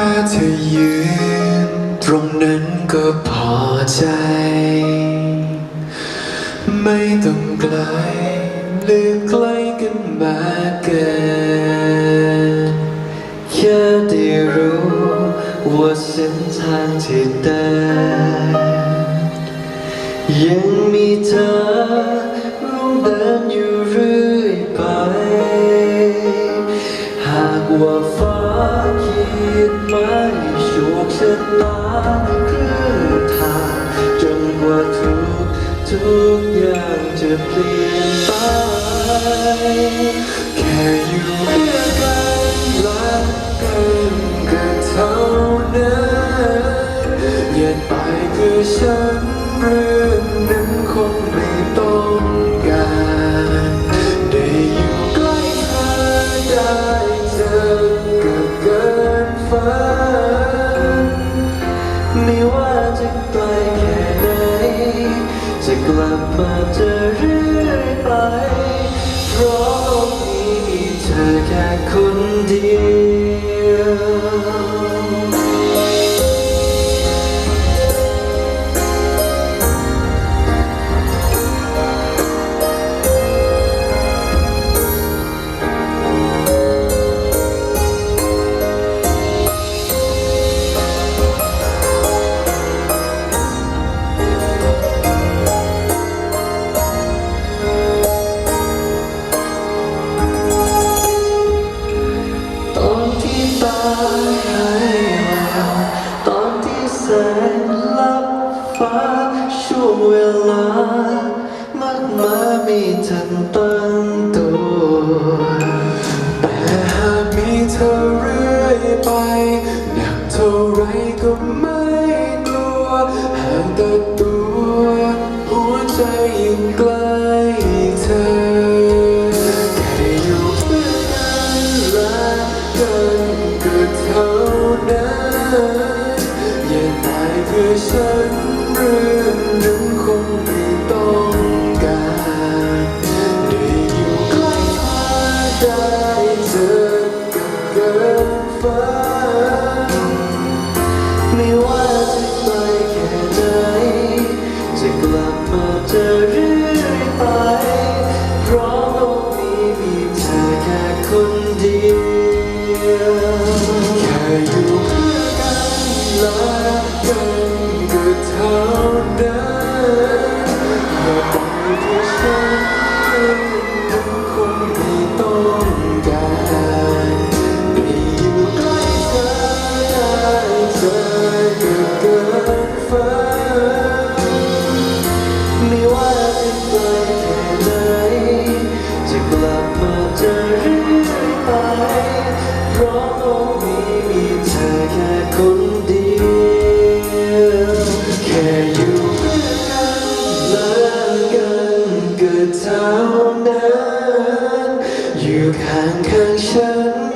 ค่เธอยืน ตรงนั้นก็พอใจ ไม่ต้องไกลหรือใกล้กันมากเกินแค่ได้รู้ว่าเส้นทางที่เดินยังมีเธอ กว่าฟ้าคิดไม่โชคชะตาครึ่งทางจนกว่าทุกทุกอย่างจะเปลี่ยนไป แค่อยู่เพื่อกันรักกันก็เท่านั้นอย่าไปคือฉันเรื่องนั้นคงไม่ต้องการ ได้อยู่ใกล้เธอได้ ไม่ว่าจะไกลแค่ไหน จะกลับมาเจอเรื่อยไป เพราะโลกนี้มีเธอแค่คนเดียว ฟ้าช่วงเวลามากมายมีทันตั้งตัว แต่หากมีเธอเรื่อยไปหนักเท่าไรก็ไม่กลัวหางแต่ตัวหัวใจยิ่งใกล้เธอแค่อยู่เพื่อกันรักกันก็เท่านั้นอย่าตายเพื่อฉัน รื่องนั้นคงไม่ต้องการได้อยู่ใกล้เธอได้เจอก็เกินฝันไม่ว่าจะไกลแค่ไหนจะกลับมาเจอเรื่อยไป เพราะโลกนี้มีเธอแค่คนเดียวแค่อยู่เพื่อกันรักกัน ก็เนั้น อยู่ข้างข้างฉัน